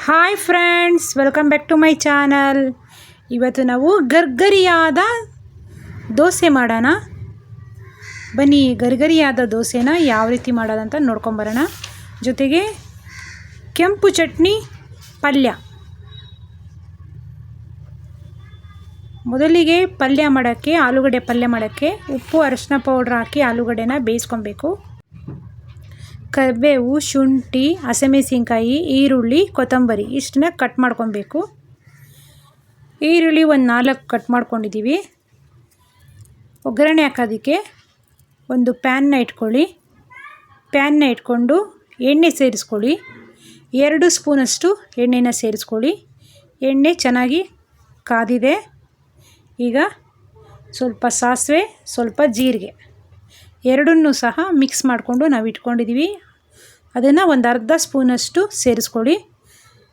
Hi friends welcome back to my channel ಇವತ್ತು ನಾವು ಗರ್ಗರಿಯಾದ ದೋಸೆ ಮಾಡೋಣ. ಬನ್ನಿ, ಗರ್ಗರಿಯಾದ ದೋಸೆನ ಯಾವ ರೀತಿ ಮಾಡೋದಂತ ನೋಡ್ಕೊಂಬರೋಣ ಜೊತೆಗೆ ಕೆಂಪು ಚಟ್ನಿ, ಪಲ್ಯ. ಮೊದಲಿಗೆ ಪಲ್ಯ ಮಾಡೋಕ್ಕೆ, ಆಲೂಗಡ್ಡೆ ಪಲ್ಯ ಮಾಡೋಕ್ಕೆ ಉಪ್ಪು, ಅರಿಶಿನ ಪೌಡ್ರ್ ಹಾಕಿ ಆಲೂಗಡ್ಡೆನ ಬೇಯಿಸ್ಕೊಬೇಕು. ಕರಿಬೇವು, ಶುಂಠಿ, ಹಸಿಮೆಣಸಿನ್ಕಾಯಿ, ಈರುಳ್ಳಿ, ಕೊತ್ತಂಬರಿ ಇಷ್ಟನ್ನ ಕಟ್ ಮಾಡ್ಕೊಬೇಕು. ಈರುಳ್ಳಿ ಒಂದು ನಾಲ್ಕು ಕಟ್ ಮಾಡ್ಕೊಂಡಿದ್ದೀವಿ ಒಗ್ಗರಣೆ ಹಾಕೋದಕ್ಕೆ ಒಂದು ಪ್ಯಾನ್ನ ಇಟ್ಕೊಳ್ಳಿ. ಪ್ಯಾನ್ನ ಇಟ್ಕೊಂಡು ಎಣ್ಣೆ ಸೇರಿಸ್ಕೊಳ್ಳಿ. ಎರಡು ಸ್ಪೂನಷ್ಟು ಎಣ್ಣೆನ ಸೇರಿಸ್ಕೊಳ್ಳಿ. ಎಣ್ಣೆ ಚೆನ್ನಾಗಿ ಕಾದಿದೆ. ಈಗ ಸ್ವಲ್ಪ ಸಾಸಿವೆ, ಸ್ವಲ್ಪ ಜೀರಿಗೆ. ಎರಡನ್ನೂ ಸಹ ಮಿಕ್ಸ್ ಮಾಡಿಕೊಂಡು ನಾವು ಇಟ್ಕೊಂಡಿದ್ದೀವಿ. ಅದನ್ನು ಒಂದು ಅರ್ಧ ಸ್ಪೂನಷ್ಟು ಸೇರಿಸ್ಕೊಳ್ಳಿ.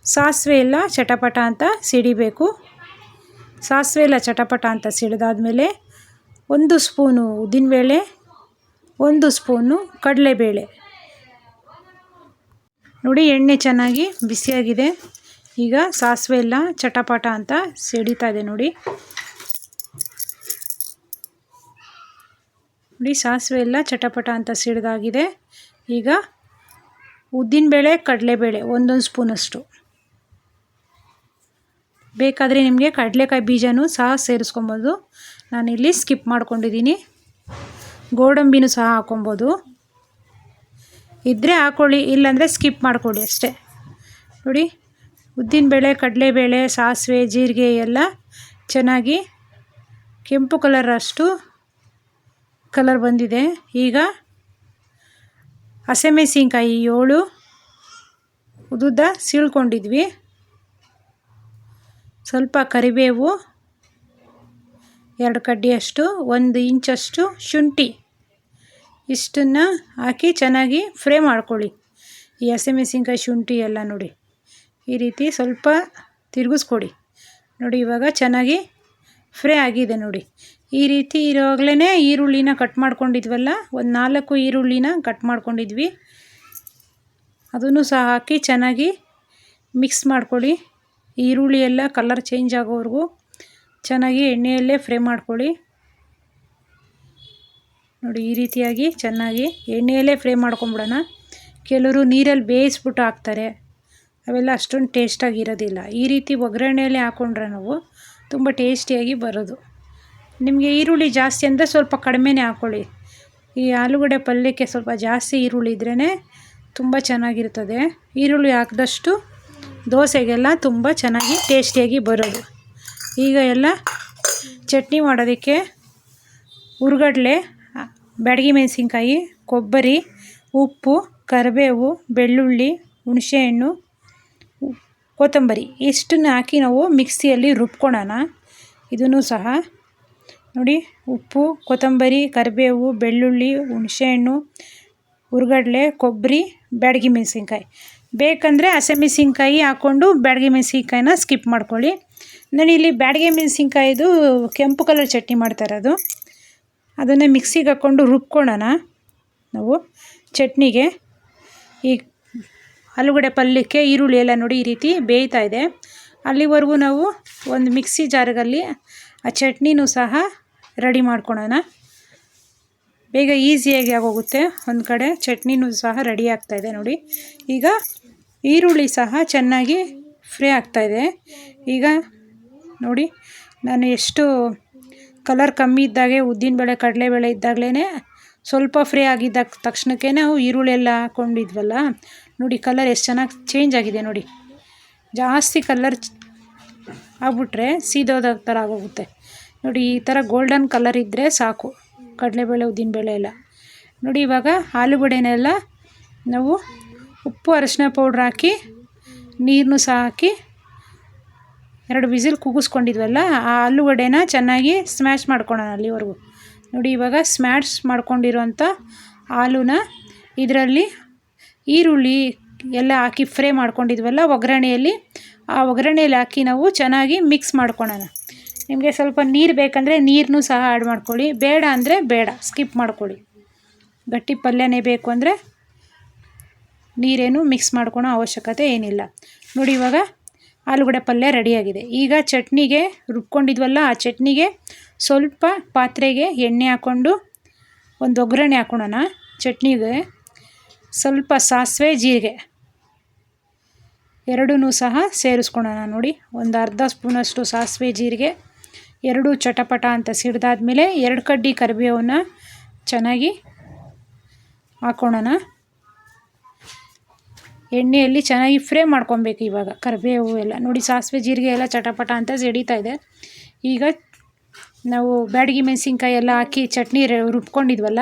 ಸಾಸಿವೆ ಎಲ್ಲ ಚಟಪಟ ಅಂತ ಸಿಡಿಬೇಕು. ಸಾಸಿವೆ ಎಲ್ಲ ಚಟಪಟ ಅಂತ ಸಿಡಿದಾದ್ಮೇಲೆ ಒಂದು ಸ್ಪೂನು ಉದ್ದಿನಬೇಳೆ, ಒಂದು ಸ್ಪೂನು ಕಡಲೆಬೇಳೆ. ನೋಡಿ ಎಣ್ಣೆ ಚೆನ್ನಾಗಿ ಬಿಸಿಯಾಗಿದೆ. ಈಗ ಸಾಸಿವೆ ಎಲ್ಲ ಚಟಪಟ ಅಂತ ಸಿಡಿತಾ ಇದೆ ನೋಡಿ. ನೋಡಿ, ಸಾಸಿವೆ ಎಲ್ಲ ಚಟಪಟ ಅಂತ ಸಿಡಿದಾಗಿದೆ. ಈಗ ಉದ್ದಿನಬೇಳೆ ಕಡಲೆಬೇಳೆ ಒಂದೊಂದು ಸ್ಪೂನಷ್ಟು ಬೇಕಾದರೆ ನಿಮಗೆ ಕಡಲೆಕಾಯಿ ಬೀಜನೂ ಸಹ ಸೇರಿಸ್ಕೊಬೋದು. ನಾನಿಲ್ಲಿ ಸ್ಕಿಪ್ ಮಾಡ್ಕೊಂಡಿದ್ದೀನಿ. ಗೋಡಂಬಿನೂ ಸಹ ಹಾಕೊಬೋದು. ಇದ್ದರೆ ಹಾಕ್ಕೊಳ್ಳಿ ಇಲ್ಲಾಂದರೆ ಸ್ಕಿಪ್ ಮಾಡ್ಕೊಳ್ಳಿ ಅಷ್ಟೇ. ನೋಡಿ ಉದ್ದಿನಬೇಳೆ ಕಡಲೆಬೇಳೆ ಸಾಸಿವೆ, ಜೀರಿಗೆ ಎಲ್ಲ ಚೆನ್ನಾಗಿ ಕೆಂಪು ಕಲರ್ ಕಲರ್ ಬಂದಿದೆ. ಈಗ ಹಸಿಮೆಣಸಿನ್ಕಾಯಿ ಏಳು. ಉದ್ದ ಸೀಳ್ಕೊಂಡಿದ್ವಿ. ಸ್ವಲ್ಪ ಕರಿಬೇವು ಎರಡು ಕಡ್ಡಿಯಷ್ಟು, ಒಂದು ಇಂಚಷ್ಟು ಶುಂಠಿ ಇಷ್ಟನ್ನು ಹಾಕಿ ಚೆನ್ನಾಗಿ ಫ್ರೈ ಮಾಡ್ಕೊಳ್ಳಿ. ಈ ಹಸಿಮೆಣಸಿನ್ಕಾಯಿ ಶುಂಠಿ ಎಲ್ಲ ನೋಡಿ. ಈ ರೀತಿ ಸ್ವಲ್ಪ ತಿರುಗಿಸ್ಕೊಡಿ. ನೋಡಿ, ಇವಾಗ ಚೆನ್ನಾಗಿ ಫ್ರೈ ಆಗಿದೆ ನೋಡಿ. ಈ ರೀತಿ ಇರೋವಾಗಲೇ ಈರುಳ್ಳಿನ ಕಟ್ ಮಾಡ್ಕೊಂಡಿದ್ವಲ್ಲ, ಒಂದು ನಾಲ್ಕು ಈರುಳ್ಳಿನ ಕಟ್ ಮಾಡ್ಕೊಂಡಿದ್ವಿ. ಅದನ್ನು ಸಹ ಹಾಕಿ ಚೆನ್ನಾಗಿ ಮಿಕ್ಸ್ ಮಾಡ್ಕೊಳ್ಳಿ. ಈರುಳ್ಳಿ ಎಲ್ಲ ಕಲರ್ ಚೇಂಜ್ ಆಗೋವರೆಗೂ ಚೆನ್ನಾಗಿ ಎಣ್ಣೆಯಲ್ಲೇ ಫ್ರೈ ಮಾಡ್ಕೊಳ್ಳಿ. ನೋಡಿ, ಈ ರೀತಿಯಾಗಿ ಚೆನ್ನಾಗಿ ಎಣ್ಣೆಯಲ್ಲೇ ಫ್ರೈ ಮಾಡ್ಕೊಂಬಿಡೋಣ. ಕೆಲವರು ನೀರಲ್ಲಿ ಬೇಯಿಸ್ಬಿಟ್ಟು ಹಾಕ್ತಾರೆ. ಅವೆಲ್ಲ ಅಷ್ಟೊಂದು ಟೇಸ್ಟಾಗಿರೋದಿಲ್ಲ ಈ ರೀತಿ ಒಗ್ಗರಣೆಯಲ್ಲೇ ಹಾಕ್ಕೊಂಡ್ರೆ ನಾವು ತುಂಬ ಟೇಸ್ಟಿಯಾಗಿ ಬರೋದು. ನಿಮಗೆ ಈರುಳ್ಳಿ ಜಾಸ್ತಿ ಅಂದರೆ ಸ್ವಲ್ಪ ಕಡಿಮೆನೇ ಹಾಕ್ಕೊಳ್ಳಿ ಈ ಆಲೂಗಡ್ಡೆ ಪಲ್ಯಕ್ಕೆ ಸ್ವಲ್ಪ ಜಾಸ್ತಿ ಈರುಳ್ಳಿ ಇದ್ರೇ ತುಂಬ ಚೆನ್ನಾಗಿರ್ತದೆ ಈರುಳ್ಳಿ ಹಾಕಿದಷ್ಟು ದೋಸೆಗೆಲ್ಲ ತುಂಬ ಚೆನ್ನಾಗಿ ಟೇಸ್ಟಿಯಾಗಿ ಬರೋದು. ಈಗ ಎಲ್ಲ ಚಟ್ನಿ ಮಾಡೋದಕ್ಕೆ ಹುರ್ಗಡ್ಲೆ ಬ್ಯಾಡಗಿ ಮೆಣಸಿನ್ಕಾಯಿ, ಕೊಬ್ಬರಿ, ಉಪ್ಪು, ಕರಿಬೇವು, ಬೆಳ್ಳುಳ್ಳಿ, ಹುಣಸೆಹಣ್ಣು, ಕೊತ್ತಂಬರಿ, ಇಷ್ಟನ್ನ ಹಾಕಿ ನಾವು ಮಿಕ್ಸಿಯಲ್ಲಿ ರುಬ್ಕೊಳ್ಳೋಣ ಇದನ್ನು ಸಹ ನೋಡಿ, ಉಪ್ಪು, ಕೊತ್ತಂಬರಿ, ಕರಿಬೇವು, ಬೆಳ್ಳುಳ್ಳಿ, ಹುಣಸೆಹಣ್ಣು, ಹುರ್ಗಡ್ಲೆ, ಕೊಬ್ಬರಿ, ಬ್ಯಾಡಗಿ ಮೆಣಸಿನ್ಕಾಯಿ. ಬೇಕಂದರೆ ಹಸಿಮೆಣ್ಸಿನ್ಕಾಯಿ ಹಾಕ್ಕೊಂಡು ಬ್ಯಾಡಗಿ ಮೆಣಸಿನ್ಕಾಯಿನ ಸ್ಕಿಪ್ ಮಾಡ್ಕೊಳ್ಳಿ. ನಾನು ಇಲ್ಲಿ ಬ್ಯಾಡಗಿ ಮೆಣಸಿನ್ಕಾಯಿದು ಕೆಂಪು ಕಲರ್ ಚಟ್ನಿ ಮಾಡ್ತಾಯಿರೋದು ಅದನ್ನು ಮಿಕ್ಸಿಗೆ ಹಾಕ್ಕೊಂಡು ರುಬ್ಕೊಳ್ಳೋಣ ನಾವು ಚಟ್ನಿಗೆ. ಈ ಆಲೂಗಡೆ ಪಲ್ಯಕ್ಕೆ ಈರುಳ್ಳಿ ಎಲ್ಲ ನೋಡಿ ಈ ರೀತಿ ಬೇಯ್ತಾ ಇದೆ. ಅಲ್ಲಿವರೆಗೂ ನಾವು ಒಂದು ಮಿಕ್ಸಿ ಜಾರ್ಗಲ್ಲಿ ಆ ಚಟ್ನಿನೂ ಸಹ ರೆಡಿ ಮಾಡ್ಕೊಳೋಣ. ಬೇಗ ಈಸಿಯಾಗಿ ಆಗೋಗುತ್ತೆ. ಒಂದು ಕಡೆ ಚಟ್ನಿನೂ ಸಹ ರೆಡಿ ಆಗ್ತಾಯಿದೆ ನೋಡಿ. ಈಗ ಈರುಳ್ಳಿ ಸಹ ಚೆನ್ನಾಗಿ ಫ್ರೈ ಆಗ್ತಾಯಿದೆ ಈಗ ನೋಡಿ, ನಾನು ಎಷ್ಟು ಕಲರ್ ಕಮ್ಮಿ ಇದ್ದಾಗೆ ಉದ್ದಿನಬೇಳೆ ಕಡಲೆಬೇಳೆ ಇದ್ದಾಗಲೇ ಸ್ವಲ್ಪ ಫ್ರೈ ಆಗಿದ್ದ ತಕ್ಷಣಕ್ಕೆ ನಾವು ಈರುಳ್ಳಿ ಎಲ್ಲ ಹಾಕ್ಕೊಂಡಿದ್ವಲ್ಲ ನೋಡಿ ಕಲರ್ ಎಷ್ಟು ಚೆನ್ನಾಗಿ ಚೇಂಜ್ ಆಗಿದೆ ನೋಡಿ. ಜಾಸ್ತಿ ಕಲರ್ ಆಗ್ಬಿಟ್ರೆ ಸೀದೋದ ಥರ ಆಗೋಗುತ್ತೆ. ನೋಡಿ, ಈ ಥರ ಗೋಲ್ಡನ್ ಕಲರ್ ಇದ್ದರೆ ಸಾಕು. ಕಡಲೆಬೇಳೆ, ಉದ್ದಿನಬೇಳೆ ಎಲ್ಲ. ನೋಡಿ, ಇವಾಗ ಆಲೂಗಡೆನೆಲ್ಲ ನಾವು ಉಪ್ಪು, ಅರಿಶಿನ ಪೌಡ್ರ್ ಹಾಕಿ ನೀರನ್ನು ಸಹ ಹಾಕಿ ಎರಡು ವಿಸಿಲ್ ಕೂಗಿಸ್ಕೊಂಡಿದ್ವಲ್ಲ ಆ ಆಲೂಗಡೆನ ಚೆನ್ನಾಗಿ ಸ್ಮ್ಯಾಶ್ ಮಾಡ್ಕೊಳ್ಳೋಣ ಅಲ್ಲಿವರೆಗೂ. ನೋಡಿ, ಇವಾಗ ಸ್ಮ್ಯಾಶ್ ಮಾಡ್ಕೊಂಡಿರುವಂಥ ಆಲೂನ ಇದರಲ್ಲಿ ಈರುಳ್ಳಿ ಎಲ್ಲ ಹಾಕಿ ಫ್ರೈ ಮಾಡ್ಕೊಂಡಿದ್ವಲ್ಲ, ಒಗ್ಗರಣೆಯಲ್ಲಿ ಆ ಒಗ್ಗರಣೆಯಲ್ಲಿ ಹಾಕಿ ನಾವು ಚೆನ್ನಾಗಿ ಮಿಕ್ಸ್ ಮಾಡ್ಕೊಳ್ಳೋಣ ನಿಮಗೆ ಸ್ವಲ್ಪ ನೀರು ಬೇಕಂದರೆ ನೀರನ್ನೂ ಸಹ ಆ್ಯಡ್ ಮಾಡ್ಕೊಳ್ಳಿ. ಬೇಡ ಅಂದರೆ ಬೇಡ ಸ್ಕಿಪ್ ಮಾಡ್ಕೊಳ್ಳಿ. ಗಟ್ಟಿ ಪಲ್ಯನೇ ಬೇಕು ಅಂದರೆ ನೀರೇನು ಮಿಕ್ಸ್ ಮಾಡ್ಕೊಳೋ ಅವಶ್ಯಕತೆ ಏನಿಲ್ಲ. ನೋಡಿ ಇವಾಗ ಆಲೂಗಡ್ಡೆ ಪಲ್ಯ ರೆಡಿಯಾಗಿದೆ. ಈಗ ಚಟ್ನಿಗೆ ರುಬ್ಕೊಂಡಿದ್ವಲ್ಲ, ಆ ಚಟ್ನಿಗೆ ಸ್ವಲ್ಪ ಪಾತ್ರೆಗೆ ಎಣ್ಣೆ ಹಾಕ್ಕೊಂಡು ಒಂದು ಒಗ್ಗರಣೆ ಹಾಕ್ಕೊಳೋಣ ಚಟ್ನಿಗೆ ಸ್ವಲ್ಪ ಸಾಸಿವೆ, ಜೀರಿಗೆ. ಎರಡೂ ಸಹ ಸೇರಿಸ್ಕೊಳ್ಳೋಣ ನೋಡಿ. ಒಂದು ಅರ್ಧ ಸ್ಪೂನಷ್ಟು ಸಾಸಿವೆ ಜೀರಿಗೆ, ಎರಡು ಚಟಪಟ ಅಂತ ಸಿಡ್ದಾದ್ಮೇಲೆ ಎರಡು ಕಡ್ಡಿ ಕರಿಬೇವನ್ನು ಚೆನ್ನಾಗಿ ಹಾಕ್ಕೊಳ್ಳೋಣ ಎಣ್ಣೆಯಲ್ಲಿ ಚೆನ್ನಾಗಿ ಫ್ರೈ ಮಾಡ್ಕೊಬೇಕು ಇವಾಗ ಕರಿಬೇವು ಎಲ್ಲ. ನೋಡಿ ಸಾಸಿವೆ ಜೀರಿಗೆ ಎಲ್ಲ ಚಟಪಟ ಅಂತ ಸಿಡಿತಾ ಇದೆ. ಈಗ ನಾವು ಬ್ಯಾಡಗಿ ಮೆಣಸಿನ್ಕಾಯಿ ಎಲ್ಲ ಹಾಕಿ ಚಟ್ನಿ ರುಬ್ಕೊಂಡಿದ್ವಲ್ಲ,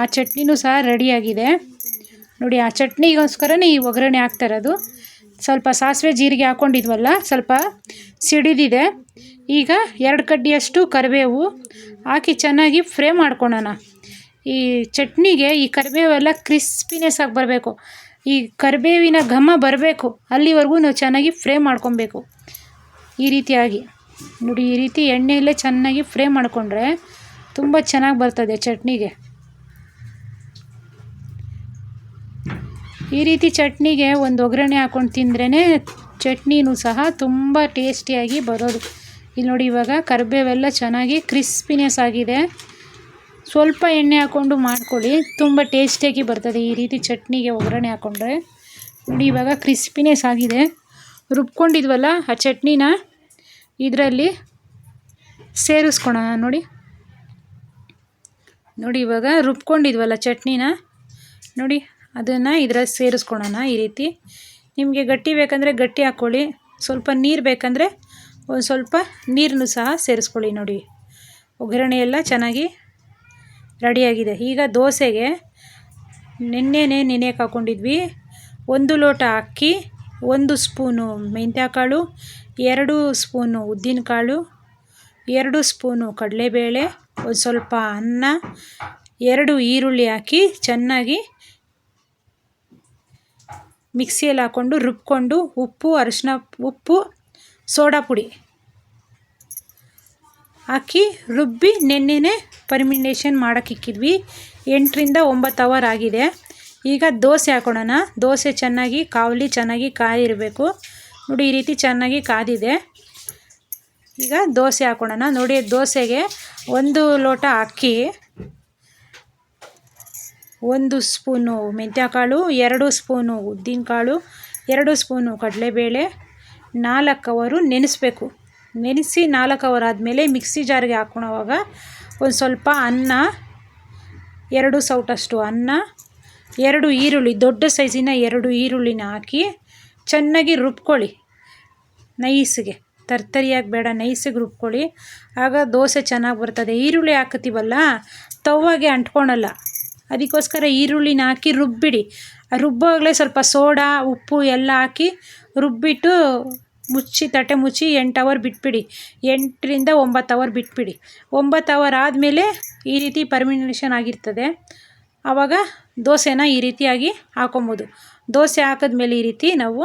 ಆ ಚಟ್ನಿನೂ ಸಹ ರೆಡಿಯಾಗಿದೆ. ನೋಡಿ ಆ ಚಟ್ನಿಗೋಸ್ಕರನೇ ಈ ಒಗ್ಗರಣೆ ಹಾಕ್ತಾ ಇರೋದು. ಸ್ವಲ್ಪ ಸಾಸಿವೆ ಜೀರಿಗೆ ಹಾಕ್ಕೊಂಡಿದ್ವಲ್ಲ ಸ್ವಲ್ಪ ಸಿಡಿದಿದೆ. ಈಗ ಎರಡು ಕಡ್ಡಿಯಷ್ಟು ಕರಿಬೇವು ಹಾಕಿ ಚೆನ್ನಾಗಿ ಫ್ರೈ ಮಾಡ್ಕೊಳೋಣ. ಈ ಚಟ್ನಿಗೆ ಈ ಕರಿಬೇವೆಲ್ಲ ಕ್ರಿಸ್ಪಿನೆಸ್ ಆಗಿ ಬರಬೇಕು. ಈ ಕರಿಬೇವಿನ ಘಮ ಬರಬೇಕು. ಅಲ್ಲಿವರೆಗೂ ನಾವು ಚೆನ್ನಾಗಿ ಫ್ರೈ ಮಾಡ್ಕೊಬೇಕು. ಈ ರೀತಿಯಾಗಿ. ನೋಡಿ, ಈ ರೀತಿ ಎಣ್ಣೆಯಲ್ಲೇ ಚೆನ್ನಾಗಿ ಫ್ರೈ ಮಾಡಿಕೊಂಡ್ರೆ ತುಂಬ ಚೆನ್ನಾಗಿ ಬರ್ತದೆ ಚಟ್ನಿಗೆ. ಈ ರೀತಿ ಚಟ್ನಿಗೆ ಒಂದು ಒಗ್ಗರಣೆ ಹಾಕ್ಕೊಂಡು ತಿಂದ್ರೇ ಚಟ್ನಿನೂ ಸಹ ತುಂಬ ಟೇಸ್ಟಿಯಾಗಿ ಬರೋದು. ಇಲ್ಲಿ ನೋಡಿ ಇವಾಗ ಕರಿಬೇವೆಲ್ಲ ಚೆನ್ನಾಗಿ ಕ್ರಿಸ್ಪಿನೆಸ್ ಆಗಿದೆ. ಸ್ವಲ್ಪ ಎಣ್ಣೆ ಹಾಕ್ಕೊಂಡು ಮಾಡ್ಕೊಳ್ಳಿ, ತುಂಬ ಟೇಸ್ಟಿಯಾಗಿ ಬರ್ತದೆ ಈ ರೀತಿ ಚಟ್ನಿಗೆ ಒಗ್ಗರಣೆ ಹಾಕ್ಕೊಂಡ್ರೆ ನೋಡಿ ಇವಾಗ ಕ್ರಿಸ್ಪಿನೆಸ್ ಆಗಿದೆ. ರುಬ್ಕೊಂಡಿದ್ವಲ್ಲ ಆ ಚಟ್ನಿನ ಇದರಲ್ಲಿ ಸೇರಿಸ್ಕೊಳೋಣ ನೋಡಿ. ನೋಡಿ ಇವಾಗ ರುಬ್ಕೊಂಡಿದ್ವಲ್ಲ ಚಟ್ನಿನ, ನೋಡಿ ಅದನ್ನು ಇದರಲ್ಲಿ ಸೇರಿಸ್ಕೊಳೋಣ ಈ ರೀತಿ. ನಿಮಗೆ ಗಟ್ಟಿ ಬೇಕಂದರೆ ಗಟ್ಟಿ ಹಾಕ್ಕೊಳ್ಳಿ ಸ್ವಲ್ಪ ನೀರು ಬೇಕಂದರೆ ಒಂದು ಸ್ವಲ್ಪ ನೀರನ್ನು ಸಹ ಸೇರಿಸ್ಕೊಳ್ಳಿ ನೋಡಿ. ಒಗ್ಗರಣೆ ಎಲ್ಲ ಚೆನ್ನಾಗಿ ರೆಡಿಯಾಗಿದೆ. ಈಗ ದೋಸೆಗೆ ನೆನ್ನೆನೇ ನೆನೆಯಕ್ಕೆ ಹಾಕ್ಕೊಂಡಿದ್ವಿ ಒಂದು ಲೋಟ ಅಕ್ಕಿ, ಒಂದು ಸ್ಪೂನು ಮೆಂತ್ಯಕಾಳು, ಎರಡು ಸ್ಪೂನು ಉದ್ದಿನಕಾಳು, ಎರಡು ಸ್ಪೂನು ಕಡಲೆಬೇಳೆ, ಒಂದು ಸ್ವಲ್ಪ ಅನ್ನ, ಎರಡು ಈರುಳ್ಳಿ ಹಾಕಿ ಚೆನ್ನಾಗಿ ಮಿಕ್ಸಿಯಲ್ಲಿ ಹಾಕ್ಕೊಂಡು ರುಬ್ಕೊಂಡು ಉಪ್ಪು ಅರಿಶಿನ ಉಪ್ಪು, ಸೋಡಾ ಪುಡಿ ಹಾಕಿ ರುಬ್ಬಿ ನೆನ್ನೆನೇ ಪರ್ಮಿನೇಷನ್ ಮಾಡೋಕ್ಕಿಕ್ಕಿದ್ವಿ ಎಂಟರಿಂದ ಒಂಬತ್ತು ಅವರ್ ಆಗಿದೆ. ಈಗ ದೋಸೆ ಹಾಕೊಳ್ಳೋಣ ದೋಸೆ ಚೆನ್ನಾಗಿ ಕಾವಲಿ, ಚೆನ್ನಾಗಿ ಕಾಯಿರಬೇಕು ನೋಡಿ, ಈ ರೀತಿ ಚೆನ್ನಾಗಿ ಕಾದಿದೆ. ಈಗ ದೋಸೆ ಹಾಕೊಳ್ಳೋಣ ನೋಡಿ, ದೋಸೆಗೆ ಒಂದು ಲೋಟ ಅಕ್ಕಿ. ಒಂದು ಸ್ಪೂನು ಮೆಂತ್ಯಕಾಳು, ಎರಡು ಸ್ಪೂನು ಉದ್ದಿನಕಾಳು, ಎರಡು ಸ್ಪೂನು ಕಡಲೆಬೇಳೆ ನಾಲ್ಕು ಅವರು ನೆನೆಸ್ಬೇಕು. ನೆನೆಸಿ ನಾಲ್ಕು ಅವರ್ ಆದಮೇಲೆ ಮಿಕ್ಸಿ ಜಾರಿಗೆ ಹಾಕ್ಕೊಳೋವಾಗ ಒಂದು ಸ್ವಲ್ಪ ಅನ್ನ, ಎರಡು ಸೌಟಷ್ಟು ಅನ್ನ, ಎರಡು ಈರುಳ್ಳಿ, ದೊಡ್ಡ ಸೈಜಿನ ಎರಡು ಈರುಳ್ಳಿನ ಹಾಕಿ ಚೆನ್ನಾಗಿ ರುಬ್ಕೊಳ್ಳಿ. ನೈಸ್ಗೆ, ತರ್ತರಿಯಾಗಿ ಬೇಡ, ನೈಸಿಗೆ ರುಬ್ಕೊಳ್ಳಿ. ಆಗ ದೋಸೆ ಚೆನ್ನಾಗಿ ಬರ್ತದೆ. ಈರುಳ್ಳಿ ಹಾಕತ್ತೀವಲ್ಲ ತವಾಗೆ ಅಂಟ್ಕೊಳಲ್ಲ. ಅದಕ್ಕೋಸ್ಕರ ಈರುಳ್ಳಿನ ಹಾಕಿ ರುಬ್ಬಿಡಿ. ರುಬ್ಬುವಾಗಲೇ ಸ್ವಲ್ಪ ಸೋಡಾ, ಉಪ್ಪು ಎಲ್ಲ ಹಾಕಿ ರುಬ್ಬಿಟ್ಟು ಮುಚ್ಚಿ, ತಟ್ಟೆ ಮುಚ್ಚಿ ಎಂಟು ಅವರ್ ಬಿಟ್ಬಿಡಿ. ಎಂಟರಿಂದ ಒಂಬತ್ತು ಅವರ್ ಬಿಟ್ಬಿಡಿ. ಒಂಬತ್ತು ಅವರ್ ಆದಮೇಲೆ ಈ ರೀತಿ ಪರ್ಮಿನೇಷನ್ ಆಗಿರ್ತದೆ. ಆವಾಗ ದೋಸೆನ ಈ ರೀತಿಯಾಗಿ ಹಾಕೊಬೋದು. ದೋಸೆ ಹಾಕಿದ್ಮೇಲೆ ಈ ರೀತಿ ನಾವು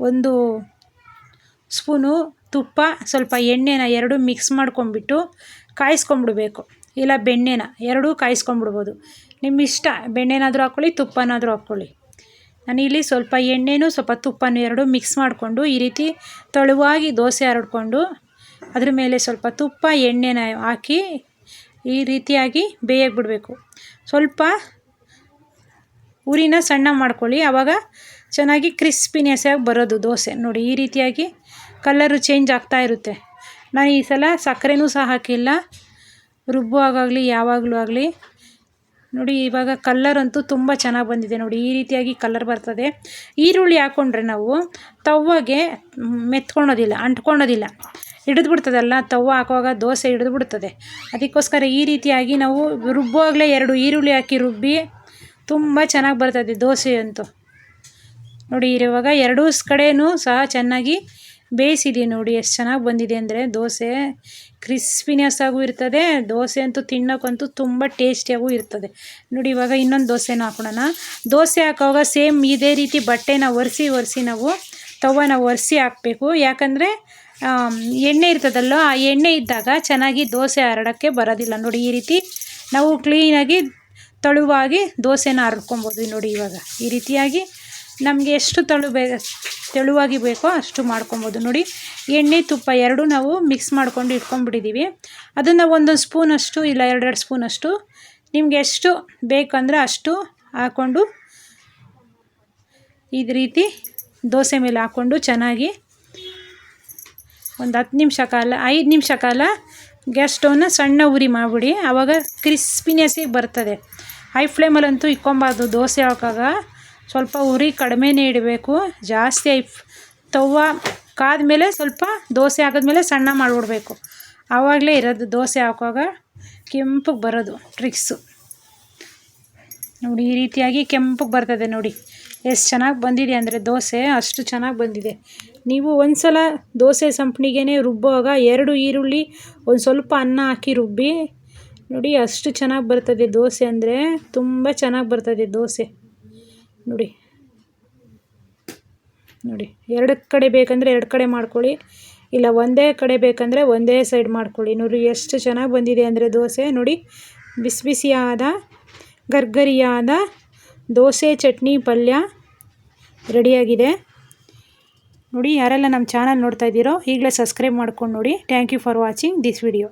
ಒಂದು ಸ್ಪೂನು ತುಪ್ಪ, ಸ್ವಲ್ಪ ಎಣ್ಣೆನ ಎರಡು ಮಿಕ್ಸ್ ಮಾಡ್ಕೊಂಬಿಟ್ಟು ಕಾಯಿಸ್ಕೊಂಬಿಡ್ಬೇಕು ಇಲ್ಲ ಬೆಣ್ಣೆನ, ಎರಡೂ ಕಾಯಿಸ್ಕೊಂಡ್ಬಿಡ್ಬೋದು. ನಿಮ್ಮ ಇಷ್ಟ ಬೆಣ್ಣೆನಾದರೂ ಹಾಕ್ಕೊಳ್ಳಿ, ತುಪ್ಪನಾದರೂ ಹಾಕ್ಕೊಳ್ಳಿ. ನಾನಿಲ್ಲಿ ಸ್ವಲ್ಪ ಎಣ್ಣೆನೂ, ಸ್ವಲ್ಪ ತುಪ್ಪನೂ ಎರಡು ಮಿಕ್ಸ್ ಮಾಡಿಕೊಂಡು ಈ ರೀತಿ ತೆಳುವಾಗಿ ದೋಸೆ ಹರಡ್ಕೊಂಡು ಅದ್ರ ಮೇಲೆ ಸ್ವಲ್ಪ ತುಪ್ಪ, ಎಣ್ಣೆನ ಹಾಕಿ ಈ ರೀತಿಯಾಗಿ ಬೇಯಕ್ಕೆ ಬಿಡಬೇಕು ಸ್ವಲ್ಪ ಉರಿನ ಸಣ್ಣ ಮಾಡ್ಕೊಳ್ಳಿ. ಆವಾಗ ಚೆನ್ನಾಗಿ ಕ್ರಿಸ್ಪಿನೆಸ್ಸಾಗಿ ಬರೋದು ದೋಸೆ. ನೋಡಿ, ಈ ರೀತಿಯಾಗಿ ಕಲ್ಲರು ಚೇಂಜ್ ಆಗ್ತಾ ಇರುತ್ತೆ. ನಾನು ಈ ಸಲ ಸಕ್ಕರೆನೂ ಸಹ ಹಾಕಿಲ್ಲ. ರುಬ್ಬುವಾಗಲಿ ಯಾವಾಗಲೂ ಆಗಲಿ. ನೋಡಿ, ಇವಾಗ ಕಲ್ಲರ್ ಅಂತೂ ತುಂಬ ಚೆನ್ನಾಗಿ ಬಂದಿದೆ ನೋಡಿ, ಈ ರೀತಿಯಾಗಿ ಕಲ್ಲರ್ ಬರ್ತದೆ. ಈರುಳ್ಳಿ ಹಾಕ್ಕೊಂಡ್ರೆ ನಾವು ತವ್ವಾಗೆ ಮೆತ್ಕೊಳೋದಿಲ್ಲ ಅಂಟ್ಕೊಳೋದಿಲ್ಲ ಹಿಡಿದ್ಬಿಡ್ತದಲ್ಲ, ತವ್ವ ಹಾಕುವಾಗ ದೋಸೆ ಹಿಡಿದ್ಬಿಡ್ತದೆ. ಅದಕ್ಕೋಸ್ಕರ ಈ ರೀತಿಯಾಗಿ ನಾವು ರುಬ್ಬುವಾಗಲೇ ಎರಡು ಈರುಳ್ಳಿ ಹಾಕಿ ರುಬ್ಬಿ ತುಂಬ ಚೆನ್ನಾಗಿ ಬರ್ತದೆ ದೋಸೆ ಅಂತೂ. ನೋಡಿ, ಇರುವಾಗ ಎರಡೂ ಕಡೆಯೂ ಸಹ ಚೆನ್ನಾಗಿ ಬೇಯಿಸಿದೆ ನೋಡಿ, ಎಷ್ಟು ಚೆನ್ನಾಗಿ ಬಂದಿದೆ ಅಂದರೆ ದೋಸೆ ಕ್ರಿಸ್ಪಿನೆಸ್ ಆಗೂ ಇರ್ತದೆ. ದೋಸೆ ಅಂತೂ ತಿನ್ನೋಕ್ಕಂತೂ ತುಂಬ ಟೇಸ್ಟಿಯಾಗೂ ಇರ್ತದೆ. ನೋಡಿ, ಇವಾಗ ಇನ್ನೊಂದು ದೋಸೆನ ಹಾಕೋಣ ದೋಸೆ ಹಾಕೋವಾಗ ಸೇಮ್ ಇದೇ ರೀತಿ ಬಟ್ಟೆನ ಒರೆಸಿ ಒರೆಸಿ ನಾವು ತವನ ಒರೆಸಿ ಹಾಕಬೇಕು. ಯಾಕಂದರೆ ಎಣ್ಣೆ ಇರ್ತದಲ್ಲೋ, ಆ ಎಣ್ಣೆ ಇದ್ದಾಗ ಚೆನ್ನಾಗಿ ದೋಸೆ ಹರಡೋಕ್ಕೆ ಬರೋದಿಲ್ಲ. ನೋಡಿ, ಈ ರೀತಿ ನಾವು ಕ್ಲೀನಾಗಿ ತಳುವಾಗಿ ದೋಸೆನ ಹರಡ್ಕೊಬೋದು ನೋಡಿ ಇವಾಗ. ಈ ರೀತಿಯಾಗಿ ನಮಗೆ ಎಷ್ಟು ತಳು ಬೇ ತೆಳುವಾಗಿ ಬೇಕೋ ಅಷ್ಟು ಮಾಡ್ಕೊಬೋದು. ನೋಡಿ, ಎಣ್ಣೆ, ತುಪ್ಪ ಎರಡೂ ನಾವು ಮಿಕ್ಸ್ ಮಾಡ್ಕೊಂಡು ಇಟ್ಕೊಂಡ್ಬಿಟ್ಟಿದ್ದೀವಿ ಅದನ್ನು ಒಂದೊಂದು ಸ್ಪೂನಷ್ಟು ಇಲ್ಲ ಎರಡೆರಡು ಸ್ಪೂನಷ್ಟು ನಿಮ್ಗೆ ಎಷ್ಟು ಬೇಕಂದ್ರೆ ಅಷ್ಟು ಹಾಕ್ಕೊಂಡು ಇದು ರೀತಿ ದೋಸೆ ಮೇಲೆ ಹಾಕ್ಕೊಂಡು ಚೆನ್ನಾಗಿ ಒಂದು ಹತ್ತು ನಿಮಿಷ ಕಾಲ, ಐದು ನಿಮಿಷ ಕಾಲ ಗ್ಯಾಸ್ ಸ್ಟವ್ನ ಸಣ್ಣ ಉರಿ ಮಾಡಿಬಿಡಿ. ಆವಾಗ ಕ್ರಿಸ್ಪಿನೆಸ್ಸಿಗೆ ಬರ್ತದೆ. ಹೈ ಫ್ಲೇಮಲ್ಲಂತೂ ಇಕ್ಕೊಬಾರ್ದು. ದೋಸೆ ಹಾಕಾಗ ಸ್ವಲ್ಪ ಉರಿ ಕಡಿಮೆನೇ ಇಡಬೇಕು ಜಾಸ್ತಿ ಐ ಕಾದ ಮೇಲೆ ಸ್ವಲ್ಪ ದೋಸೆ ಹಾಕಿದ್ಮೇಲೆ ಸಣ್ಣ ಮಾಡಿಬಿಡ್ಬೇಕು. ಆವಾಗಲೇ ಇರೋದು ದೋಸೆ ಹಾಕುವಾಗ ಕೆಂಪಗೆ ಬರೋದು ಟ್ರಿಕ್ಸು ನೋಡಿ, ಈ ರೀತಿಯಾಗಿ ಕೆಂಪಗೆ ಬರ್ತದೆ ನೋಡಿ. ಎಷ್ಟು ಚೆನ್ನಾಗಿ ಬಂದಿದೆ ಅಂದರೆ ದೋಸೆ ಅಷ್ಟು ಚೆನ್ನಾಗಿ ಬಂದಿದೆ. ನೀವು ಒಂದು ಸಲ ದೋಸೆ ಸಂಪಣಿಗೆ ರುಬ್ಬುವಾಗ ಎರಡು ಈರುಳ್ಳಿ, ಒಂದು ಸ್ವಲ್ಪ ಅನ್ನ ಹಾಕಿ ರುಬ್ಬಿ, ನೋಡಿ, ಅಷ್ಟು ಚೆನ್ನಾಗಿ ಬರ್ತದೆ ದೋಸೆ ಅಂದರೆ ತುಂಬ ಚೆನ್ನಾಗಿ ಬರ್ತದೆ ದೋಸೆ. ನೋಡಿ. ನೋಡಿ, ಎರಡು ಕಡೆ ಬೇಕಂದರೆ ಎರಡು ಕಡೆ ಮಾಡ್ಕೊಳ್ಳಿ. ಇಲ್ಲ, ಒಂದೇ ಕಡೆ ಬೇಕಂದರೆ ಒಂದೇ ಸೈಡ್ ಮಾಡ್ಕೊಳ್ಳಿ. ನೋಡಿ, ಎಷ್ಟು ಚೆನ್ನಾಗಿ ಬಂದಿದೆ ಅಂದರೆ ದೋಸೆ. ನೋಡಿ, ಬಿಸಿ ಬಿಸಿಯಾದ, ಗರ್ಗರಿಯಾದ ದೋಸೆ, ಚಟ್ನಿ, ಪಲ್ಯ ರೆಡಿಯಾಗಿದೆ. ನೋಡಿ, ಯಾರೆಲ್ಲ ನಮ್ಮ ಚಾನಲ್ ನೋಡ್ತಾ ಇದ್ದೀರೋ ಈಗಲೇ ಸಬ್ಸ್ಕ್ರೈಬ್ ಮಾಡ್ಕೊಂಡು ನೋಡಿ. Thank you for watching this video